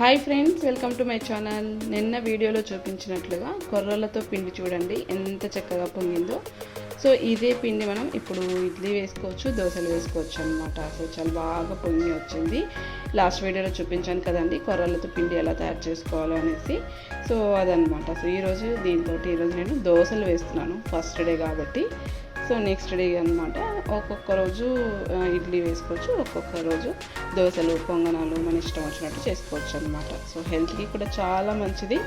Hi friends welcome to my channel. నిన్న వీడియోలో చూపించినట్లుగా కొర్రలతో పిండి చూడండి ఎంత చక్కగా పొంగిందో. సో ఇదే పిండి మనం ఇప్పుడు ఇడ్లీ వేసుకోవచ్చు దోశలు వేసుకోవచ్చు అనమాట సో చాలా బాగా పొంగి వచ్చింది. లాస్ట్ వీడియోలో చూపించాను కదండి కొర్రలతో పిండి ఎలా తయారు చేసుకోవాలో అనేసి. సో అదనమాట సో ఈరోజు దీంతో ఈరోజు నేను దోశలు వేస్తున్నాను ఫస్ట్ డే కాబట్టి. సో నెక్స్ట్ డే అనమాట ఒక్కొక్క రోజు ఇడ్లీ వేసుకోవచ్చు ఒక్కొక్క రోజు దోశలు పొంగనాలు మన ఇష్టం వచ్చినట్టు చేసుకోవచ్చు అనమాట సో హెల్త్కి కూడా చాలా మంచిది.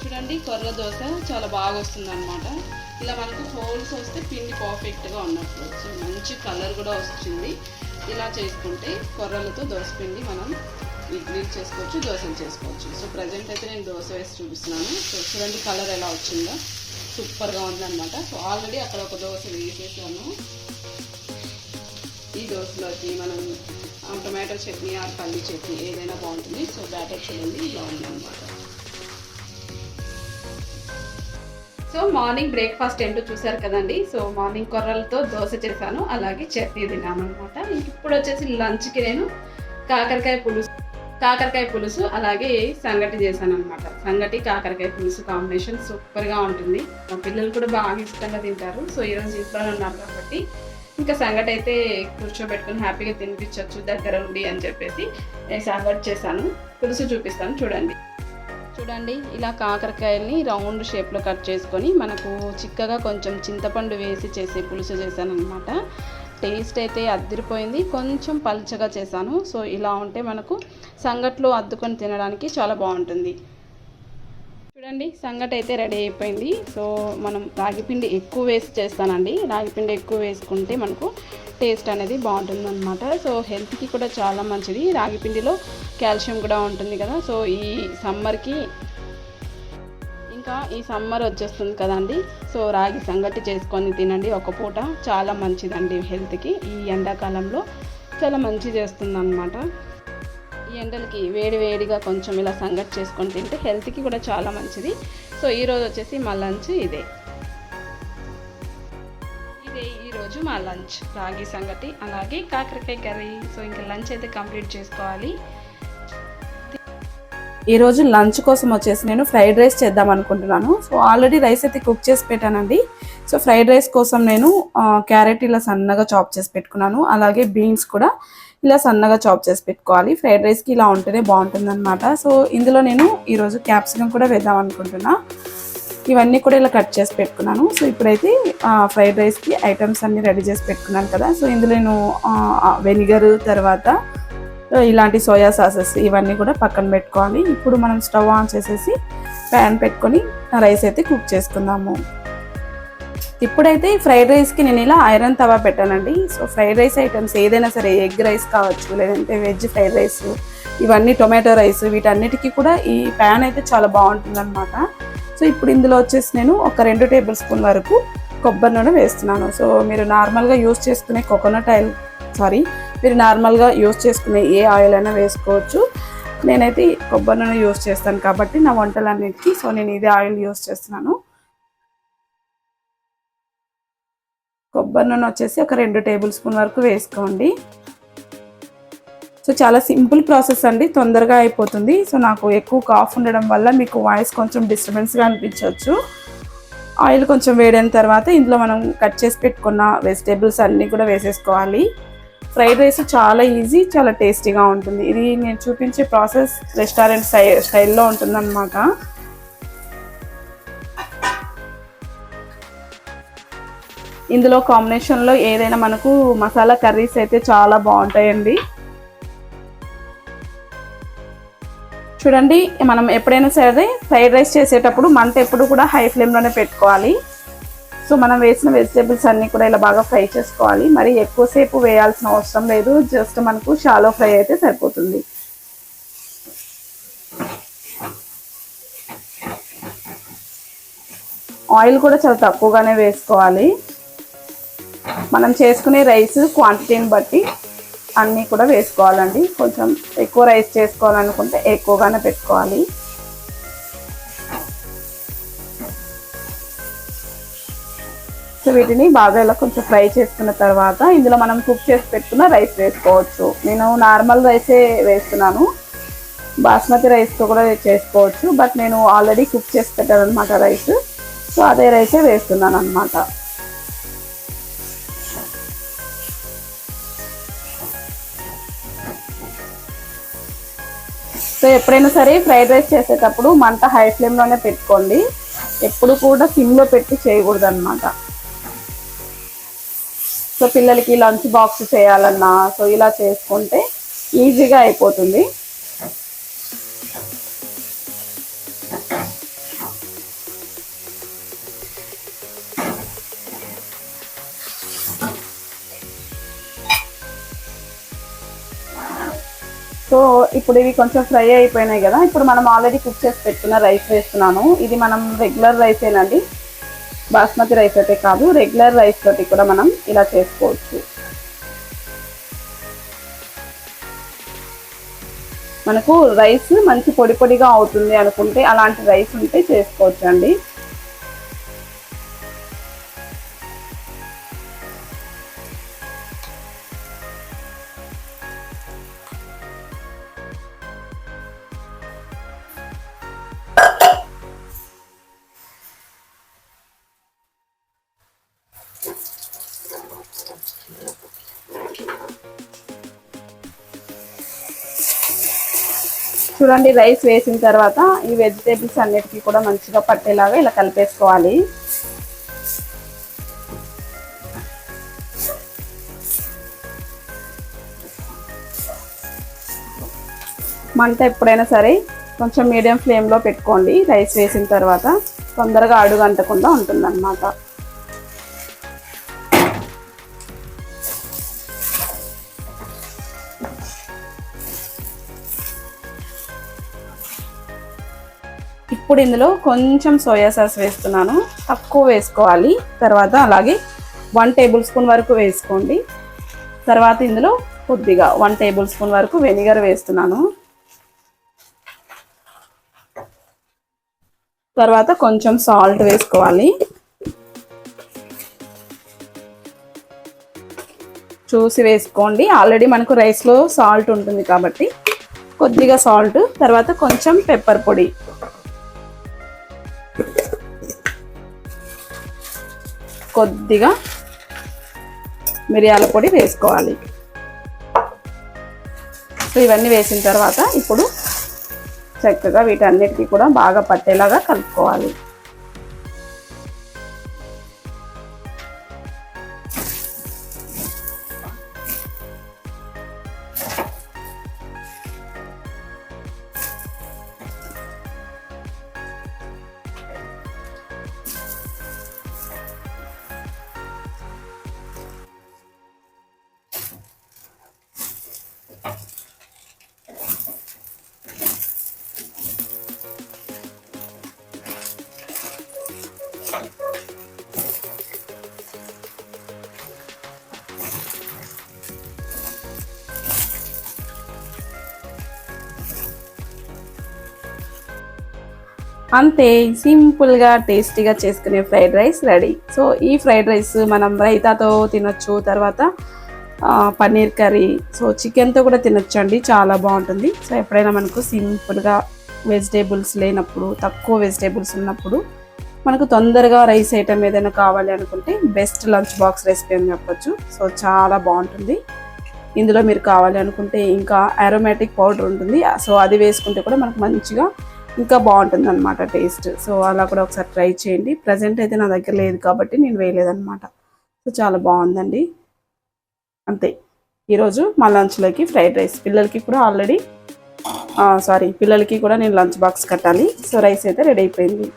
చూడండి కొర్ర దోశ చాలా బాగా వస్తుంది అనమాట ఇలా మనకు హోల్స్ వస్తే పిండి పర్ఫెక్ట్గా ఉన్నట్లు సో మంచి కలర్ కూడా వస్తుంది. ఇలా చేసుకుంటే కొర్రలతో దోశ పిండి మనం ఇడ్లీలు చేసుకోవచ్చు దోశలు చేసుకోవచ్చు. సో ప్రజెంట్ అయితే నేను దోశ వేసి చూపిస్తున్నాను. సో చూడండి కలర్ ఎలా వచ్చిందో. సూపర్గా ఉందనమాట సో ఆల్రెడీ అక్కడ ఒక దోశ వేసేసాను. ఈ దోశలోకి మనం టమాటో టొమాటో చట్నీ ఆ పల్లి చట్నీ ఏదైనా బాగుంటుంది. సో బ్యాటర్ చేయండి ఇలా ఉందన్నమాట. సో మార్నింగ్ బ్రేక్ఫాస్ట్ ఏంటో చూసారు కదండి. సో మార్నింగ్ కొర్రలతో దోశ చేశాను. అలాగే చట్నీ తిన్నాను అనమాట ఇప్పుడు వచ్చేసి లంచ్కి నేను కాకరకాయ పులుసు కాకరకాయ పులుసు అలాగే సంగటి చేశాను అనమాట సంగటి కాకరకాయ పులుసు కాంబినేషన్ సూపర్గా ఉంటుంది. మా పిల్లలు కూడా బాగా ఇష్టంగా తింటారు. సో ఈరోజు ఇంట్లోనే ఉన్నారు కాబట్టి ఇంకా సంగటి అయితే కూర్చోబెట్టుకుని హ్యాపీగా తినిపించవచ్చు దగ్గర ఉండి అని చెప్పేసి నేను సంగటి చేశాను. పులుసు చూపిస్తాను చూడండి. చూడండి ఇలా కాకరకాయల్ని రౌండ్ షేప్లో కట్ చేసుకొని మనకు చిక్కగా కొంచెం చింతపండు వేసి చేసే పులుసు చేశాను అనమాట టేస్ట్ అయితే అద్దరిపోయింది. కొంచెం పల్చగా చేశాను. సో ఇలా ఉంటే మనకు సంగట్లో అద్దుకొని తినడానికి చాలా బాగుంటుంది. చూడండి సంగటి అయితే రెడీ అయిపోయింది. సో మనం రాగిపిండి ఎక్కువ వేసి చేస్తానండి. రాగిపిండి ఎక్కువ వేసుకుంటే మనకు టేస్ట్ అనేది బాగుంటుంది అనమాట సో హెల్త్కి కూడా చాలా మంచిది. రాగిపిండిలో కాల్షియం కూడా ఉంటుంది కదా. సో ఈ సమ్మర్కి ఇంకా ఈ సమ్మర్ వచ్చేస్తుంది కదండి. సో రాగి సంగటి చేసుకొని తినండి. ఒక పూట చాలా మంచిదండి హెల్త్కి. ఈ ఎండాకాలంలో చాలా మంచి చేస్తుంది అనమాట ఈ ఎండలకి వేడి వేడిగా కొంచెం ఇలా సంగటి చేసుకొని తింటే హెల్త్కి కూడా చాలా మంచిది. సో ఈరోజు వచ్చేసి మా లంచ్ ఇదే. ఇదే ఈరోజు మా లంచ్. రాగి సంగటి అలాగే కాకరకాయ కర్రీ. సో ఇంకా లంచ్ అయితే కంప్లీట్ చేసుకోవాలి. ఈరోజు లంచ్ కోసం వచ్చేసి నేను ఫ్రైడ్ రైస్ చేద్దాం అనుకుంటున్నాను. సో ఆల్రెడీ రైస్ అయితే కుక్ చేసి పెట్టానండి. సో ఫ్రైడ్ రైస్ కోసం నేను క్యారెట్ ఇలా సన్నగా చాప్ చేసి పెట్టుకున్నాను. అలాగే బీన్స్ కూడా ఇలా సన్నగా చాప్ చేసి పెట్టుకోవాలి. ఫ్రైడ్ రైస్కి ఇలా ఉంటేనే బాగుంటుంది అనమాట సో ఇందులో నేను ఈరోజు క్యాప్సికమ్ కూడా వేద్దాం అనుకుంటున్నా. ఇవన్నీ కూడా ఇలా కట్ చేసి పెట్టుకున్నాను. సో ఇప్పుడైతే ఫ్రైడ్ రైస్కి ఐటమ్స్ అన్నీ రెడీ చేసి పెట్టుకున్నాను కదా. సో ఇందులో నేను వెనిగర్ తర్వాత ఇలాంటి సోయా సాసెస్ ఇవన్నీ కూడా పక్కన పెట్టుకోవాలి. ఇప్పుడు మనం స్టవ్ ఆన్ చేసేసి ప్యాన్ పెట్టుకొని రైస్ అయితే కుక్ చేసుకుందాము. ఇప్పుడైతే ఈ ఫ్రైడ్ రైస్కి నేను ఇలా ఐరన్ తవా పెట్టానండి. సో ఫ్రైడ్ రైస్ ఐటమ్స్ ఏదైనా సరే ఎగ్ రైస్ కావచ్చు లేదంటే వెజ్ ఫ్రైడ్ రైస్ ఇవన్నీ టొమాటో రైస్ వీటన్నిటికీ కూడా ఈ ప్యాన్ అయితే చాలా బాగుంటుందన్నమాట. సో ఇప్పుడు ఇందులో వచ్చేసి నేను ఒక రెండు టేబుల్ స్పూన్ వరకు కొబ్బరి నూనె వేస్తున్నాను. సో మీరు నార్మల్గా యూస్ చేసుకునే కోకోనట్ ఆయిల్ సారీ మీరు నార్మల్గా యూస్ చేసుకునే ఏ ఆయిల్ అయినా వేసుకోవచ్చు. నేనైతే కొబ్బరి నూనె యూస్ చేస్తాను కాబట్టి నా వంటలన్నిటికీ సో నేను ఇదే ఆయిల్ యూస్ చేస్తున్నాను. కొబ్బరి నూనె వచ్చేసి ఒక రెండు టేబుల్ స్పూన్ వరకు వేసుకోండి. సో చాలా సింపుల్ ప్రాసెస్ అండి తొందరగా అయిపోతుంది. సో నాకు ఎక్కువ కాఫ్ ఉండడం వల్ల మీకు వాయిస్ కొంచెం డిస్టర్బెన్స్గా అనిపించవచ్చు. ఆయిల్ కొంచెం వేడైన తర్వాత ఇందులో మనం కట్ చేసి పెట్టుకున్న వెజిటేబుల్స్ అన్నీ కూడా వేసేసుకోవాలి. ఫ్రైడ్ రైస్ చాలా ఈజీ చాలా టేస్టీగా ఉంటుంది. ఇది నేను చూపించే ప్రాసెస్ రెస్టారెంట్ స్టై స్టైల్లో ఉంటుందన్నమాట. ఇందులో కాంబినేషన్లో ఏదైనా మనకు మసాలా కర్రీస్ అయితే చాలా బాగుంటాయండి. చూడండి మనం ఎప్పుడైనా సరే ఫ్రైడ్ రైస్ చేసేటప్పుడు మంట ఎప్పుడు కూడా హై ఫ్లేమ్లోనే పెట్టుకోవాలి. సో మనం వేసిన వెజిటేబుల్స్ అన్నీ కూడా ఇలా బాగా ఫ్రై చేసుకోవాలి. మరి ఎక్కువసేపు వేయాల్సిన అవసరం లేదు. జస్ట్ మనకు షాలో ఫ్రై అయితే సరిపోతుంది. ఆయిల్ కూడా చాలా తక్కువగానే వేసుకోవాలి. మనం చేసుకునే రైస్ క్వాంటిటీని బట్టి అన్నీ కూడా వేసుకోవాలండి. కొంచెం ఎక్కువ రైస్ చేసుకోవాలనుకుంటే ఎక్కువగానే పెట్టుకోవాలి. సో వీటిని బాగా ఇలా కొంచెం ఫ్రై చేసుకున్న తర్వాత ఇందులో మనం కుక్ చేసి పెట్టుకున్న రైస్ వేసుకోవచ్చు. నేను నార్మల్ రైసే వేస్తున్నాను. బాస్మతి రైస్తో కూడా చేసుకోవచ్చు. బట్ నేను ఆల్రెడీ కుక్ చేసి పెట్టాను అనమాట రైస్. సో అదే రైసే వేస్తున్నాను అనమాట సో ఎప్పుడైనా సరే ఫ్రైడ్ రైస్ చేసేటప్పుడు మంట హై ఫ్లేమ్లోనే పెట్టుకోండి. ఎప్పుడు కూడా సిమ్లో పెట్టి చేయకూడదు అనమాట సో పిల్లలకి లంచ్ బాక్స్ చేయాలన్నా సో ఇలా చేసుకుంటే ఈజీగా అయిపోతుంది. సో ఇప్పుడు ఇవి కొంచెం ఫ్రై అయిపోయినాయి కదా ఇప్పుడు మనం ఆల్రెడీ కుక్ చేసి పెట్టుకున్న రైస్ వేస్తున్నాను. ఇది మనం రెగ్యులర్ రైసేనండి. బాస్మతి రైస్ అయితే కాదు రెగ్యులర్ రైస్ తోటి కూడా మనం ఇలా చేసుకోవచ్చు. మనకు రైస్ మంచి పొడి పొడిగా అవుతుంది అనుకుంటే అలాంటి రైస్ ఉంటే చేసుకోవచ్చు చూడండి రైస్ వేసిన తర్వాత ఈ వెజిటేబుల్స్ అన్నిటికీ కూడా మంచిగా పట్టేలాగా ఇలా కలిపేసుకోవాలి. మంట ఎప్పుడైనా సరే కొంచెం మీడియం ఫ్లేమ్లో పెట్టుకోండి రైస్ వేసిన తర్వాత. తొందరగా అడుగు అంటకుండా ఉంటుందన్నమాట. ఇప్పుడు ఇందులో కొంచెం సోయా సాస్ వేస్తున్నాను. తక్కువ వేసుకోవాలి. తర్వాత అలాగే వన్ టేబుల్ స్పూన్ వరకు వేసుకోండి. తర్వాత ఇందులో కొద్దిగా వన్ టేబుల్ స్పూన్ వరకు వెనిగర్ వేస్తున్నాను. తర్వాత కొంచెం సాల్ట్ వేసుకోవాలి. చూసి వేసుకోండి. ఆల్రెడీ మనకు రైస్లో సాల్ట్ ఉంటుంది కాబట్టి కొద్దిగా సాల్ట్ తర్వాత కొంచెం పెప్పర్ పొడి. కొద్దిగా మిరియాల పొడి వేసుకోవాలి. సో ఇవన్నీ వేసిన తర్వాత ఇప్పుడు చక్కగా వీటన్నిటికీ కూడా బాగా పట్టేలాగా కలుపుకోవాలి. అంతే సింపుల్గా టేస్టీగా చేసుకునే ఫ్రైడ్ రైస్ రెడీ. సో ఈ ఫ్రైడ్ రైస్ మనం రైతాతో తినొచ్చు తర్వాత పన్నీర్ కర్రీ. సో చికెన్తో కూడా తినొచ్చు అండి చాలా బాగుంటుంది. సో ఎప్పుడైనా మనకు సింపుల్గా వెజిటేబుల్స్ లేనప్పుడు తక్కువ వెజిటేబుల్స్ ఉన్నప్పుడు మనకు తొందరగా రైస్ ఐటమ్ ఏదైనా కావాలి అనుకుంటే బెస్ట్ లంచ్ బాక్స్ రెసిపీ అని చెప్పొచ్చు. సో చాలా బాగుంటుంది. ఇందులో మీరు కావాలి అనుకుంటే ఇంకా అరోమాటిక్ పౌడర్ ఉంటుంది. సో అది వేసుకుంటే కూడా మనకు మంచిగా ఇంకా బాగుంటుంది అనమాట టేస్ట్. సో అలా కూడా ఒకసారి ట్రై చేయండి. ప్రజెంట్ అయితే నా దగ్గర లేదు కాబట్టి నేను వేయలేదనమాట సో చాలా బాగుందండి. అంతే. ఈరోజు మా లంచ్లోకి ఫ్రైడ్ రైస్. పిల్లలకి కూడా ఆల్రెడీ సారీ పిల్లలకి కూడా నేను లంచ్ బాక్స్ కట్టాలి. సో రైస్ అయితే రెడీ అయిపోయింది.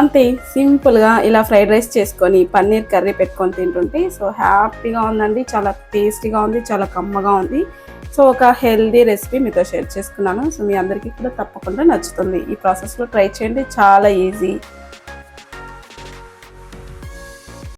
అంతే సింపుల్గా ఇలా ఫ్రైడ్ రైస్ చేసుకొని పన్నీర్ కర్రీ పెట్టుకొని తింటుంటే సో హ్యాపీగా ఉందండి. చాలా టేస్టీగా ఉంది చాలా కమ్మగా ఉంది. సో ఒక హెల్దీ రెసిపీ మీతో షేర్ చేసుకున్నాను. సో మీ అందరికీ కూడా తప్పకుండా నచ్చుతుంది. ఈ ప్రాసెస్లో ట్రై చేయండి. చాలా ఈజీ.